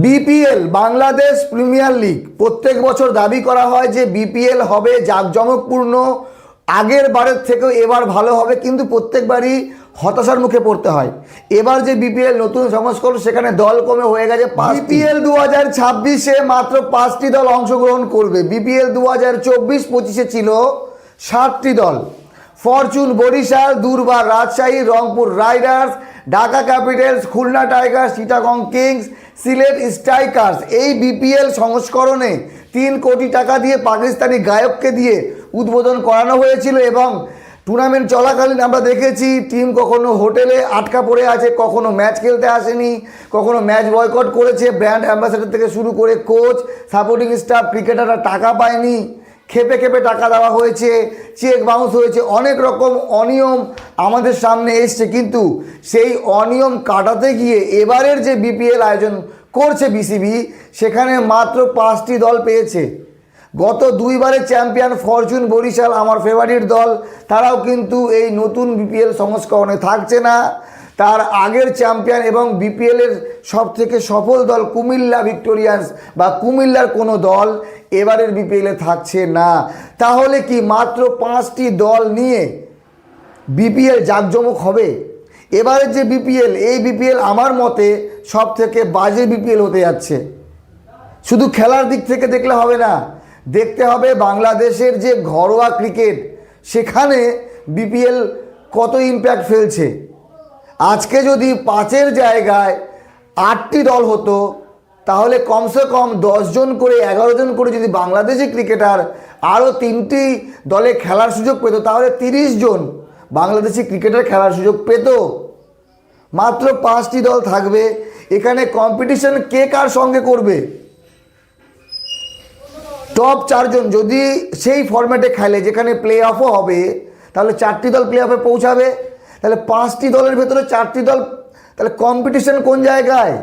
BPL, Bangladesh premier league. প্রত্যেক বছর দাবি করা হয় যে বিপিএল হবে জাঁকজমকপূর্ণ, আগের বারের থেকেও এবার ভালো হবে, কিন্তু প্রত্যেকবারই হতাশার মুখে পড়তে হয়। এবার যে বিপিএল নতুন সংস্করণ সেখানে দল কমে হয়ে গেছে বিপিএল দু হাজার ছাব্বিশে মাত্র পাঁচটি দল অংশগ্রহণ করবে। বিপিএল দু হাজার চব্বিশ পঁচিশে ছিল সাতটি দল। Fortune, Barishal Durbar Rajshahi, Rangpur riders, Dhaka capitals, Khulna tigers, Chittagong kings Sylhet strikers, এই বিপিএল সংস্করণে তিন কোটি টাকা দিয়ে পাকিস্তানি গায়ককে দিয়ে উদ্বোধন করানো হয়েছিল এবং টুর্নামেন্ট চলাকালীন আমরা দেখেছি টিম কখনো হোটেলে আটকা পড়ে আছে, কখনো ম্যাচ খেলতে আসেনি, কখনো ম্যাচ বয়কট করেছে ব্র্যান্ড অ্যাম্বাসেডার থেকে শুরু করে কোচ সাপোর্টিং স্টাফ ক্রিকেটাররা টাকা পায়নি। খেপে খেপে টাকা দেওয়া হয়েছে চেক বাউন্স হয়েছে, অনেক রকম অনিয়ম আমাদের সামনে এসছে। কিন্তু সেই অনিয়ম কাটাতে গিয়ে এবারের যে বিপিএল আয়োজন করছে বিসিবি সেখানে মাত্র পাঁচটি দল পেয়েছে। গত দুইবারের চ্যাম্পিয়ন ফরচুন বরিশাল আমার ফেভারিট দল, তারাও কিন্তু এই নতুন বিপিএল সংস্করণে থাকছে না। তার আগের চ্যাম্পিয়ন এবং বিপিএলের সব থেকে সফল দল কুমিল্লা ভিক্টোরিয়ান্স বা কুমিল্লার কোনো দল এবারের বিপিএলে থাকছে না। তাহলে কি মাত্র পাঁচটি দল নিয়ে বিপিএল জাঁকজমক হবে? এবারের যে বিপিএল এই বিপিএল আমার মতে সব থেকে বাজে বিপিএল হতে যাচ্ছে। শুধু খেলার দিক থেকে দেখলে হবে না, দেখতে হবে বাংলাদেশের যে ঘরোয়া ক্রিকেট, সেখানে বিপিএল কত ইম্প্যাক্ট ফেলছে। আজকে যদি পাঁচের জায়গায় আটটি দল হতো, তাহলে কমসে কম দশজন করে, এগারো জন করে যদি বাংলাদেশি ক্রিকেটার আরও তিনটি দলে খেলার সুযোগ পেত, তাহলে তিরিশ জন বাংলাদেশি ক্রিকেটার খেলার সুযোগ পেত। মাত্র পাঁচটি দল থাকবে, এখানে কম্পিটিশন কে কার সঙ্গে করবে? টপ চারজন যদি সেই ফরম্যাটে খেলে, যেখানে প্লে অফও হবে, তাহলে চারটি দল প্লে অফে পৌঁছাবে। তাহলে পাঁচটি দলের ভেতরে চারটি দল, তাহলে কম্পিটিশন কোন জায়গায়?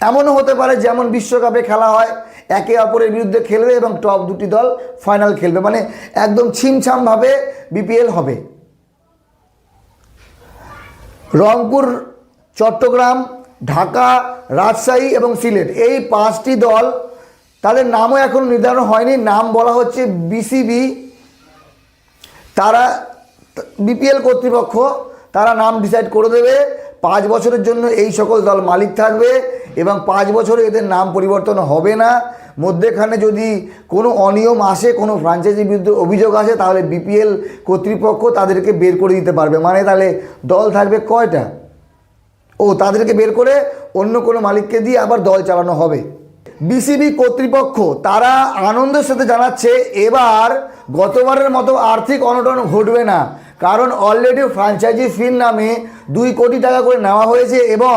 এমনও হতে পারে যেমন বিশ্বকাপে খেলা হয়, একে অপরের বিরুদ্ধে খেলবে এবং টপ দুটি দল ফাইনাল খেলবে মানে একদম ছিমছামভাবে বিপিএল হবে। রংপুর, চট্টগ্রাম, ঢাকা, রাজশাহী এবং সিলেট, এই পাঁচটি দল, তাদের নামও এখন নির্ধারণ হয়নি, নাম বলা হচ্ছে বিসিবি তারা বিপিএল কর্তৃপক্ষ, তারা নাম ডিসাইড করে দেবে। পাঁচ বছরের জন্য এই সকল দল মালিক থাকবে এবং পাঁচ বছরে এদের নাম পরিবর্তন হবে না। মধ্যেখানে যদি কোনো অনিয়ম আসে, কোনো ফ্রাঞ্চাইজির বিরুদ্ধে অভিযোগ আসে, তাহলে বিপিএল কর্তৃপক্ষ তাদেরকে বের করে দিতে পারবে। মানে তাহলে দল থাকবে কয়টা? ও, তাদেরকে বের করে অন্য কোনো মালিককে দিয়ে আবার দল চালানো হবে। বিসিবি কর্তৃপক্ষ, তারা আনন্দের সাথে জানাচ্ছে, এবার গতবারের মতো আর্থিক অনটন ঘটবে না। কারণ অলরেডি ফ্র্যাঞ্চাইজি ফির নামে দুই কোটি টাকা করে নেওয়া হয়েছে এবং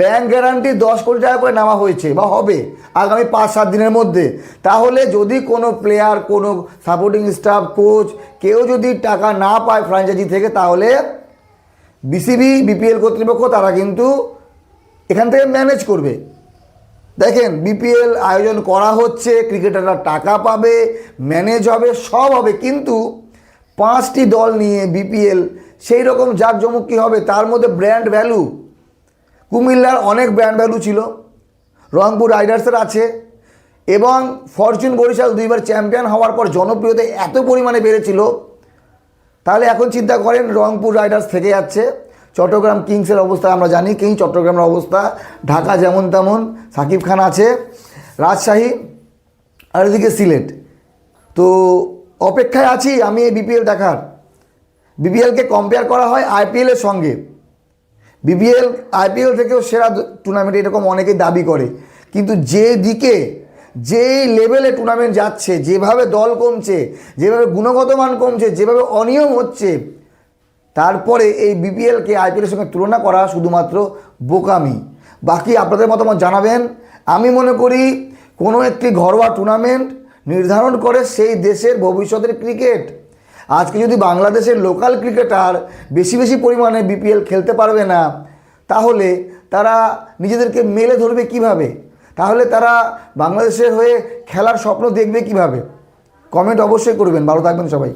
ব্যাংক গ্যারান্টি দশ কোটি টাকা করে নেওয়া হয়েছে বা হবে আগামী পাঁচ, সাত দিনের মধ্যে। তাহলে যদি কোনো প্লেয়ার কোনো সাপোর্টিং স্টাফ কোচ কেউ যদি টাকা না পায় ফ্র্যাঞ্চাইজি থেকে, তাহলে বিসিবি বিপিএল কর্তৃপক্ষ তারা কিন্তু এখান থেকে ম্যানেজ করবে। দেখেন বিপিএল আয়োজন করা হচ্ছে ক্রিকেটাররা টাকা পাবে ম্যানেজ হবে, সব হবে। কিন্তু পাঁচটি দল নিয়ে বিপিএল, সেই রকম জাঁকজমক কী হবে, তার মধ্যে ব্র্যান্ড ভ্যালু। কুমিল্লার অনেক ব্র্যান্ড ভ্যালু ছিল, রংপুর রাইডার্সের আছে, এবং ফরচুন বরিশাল দুইবার চ্যাম্পিয়ন হওয়ার পর জনপ্রিয়তা এত পরিমাণে বেড়েছিল, তাহলে এখন চিন্তা করেন রংপুর রাইডার্স থেকে যাচ্ছে। চট্টগ্রাম কিংসের অবস্থা আমরা জানি, কিং চট্টগ্রামের অবস্থা, ঢাকা যেমন তেমন, সাকিব খান আছে, রাজশাহী, আর এদিকে সিলেট। তো অপেক্ষায় আছি, আমি এই বিপিএল দেখার। বিপিএলকে কম্পেয়ার করা হয় আইপিএলের সঙ্গে। বিপিএল আইপিএল থেকেও সেরা টুর্নামেন্ট এরকম অনেকেই দাবি করে। কিন্তু যে দিকে, যেই লেভেলে টুর্নামেন্ট যাচ্ছে, যেভাবে দল কমছে, যেভাবে গুণগত মান কমছে, যেভাবে অনিয়ম হচ্ছে, তারপরে এই বিপিএলকে আইপিএলের সঙ্গে তুলনা করা শুধুমাত্র বোকামি। বাকি আপনাদের মতামত জানাবেন। আমি মনে করি, কোনো একটি ঘরোয়া টুর্নামেন্ট নির্ধারণ করে সেই দেশের ভবিষ্যতের ক্রিকেট। আজকে যদি বাংলাদেশের লোকাল ক্রিকেটার বেশি বেশি পরিমাণে বিপিএল খেলতে পারবে না, তাহলে তারা নিজেদেরকে মেলে ধরবে কীভাবে? তাহলে তারা বাংলাদেশের হয়ে খেলার স্বপ্ন দেখবে কীভাবে? কমেন্ট অবশ্যই করবেন। ভালো থাকবেন সবাই।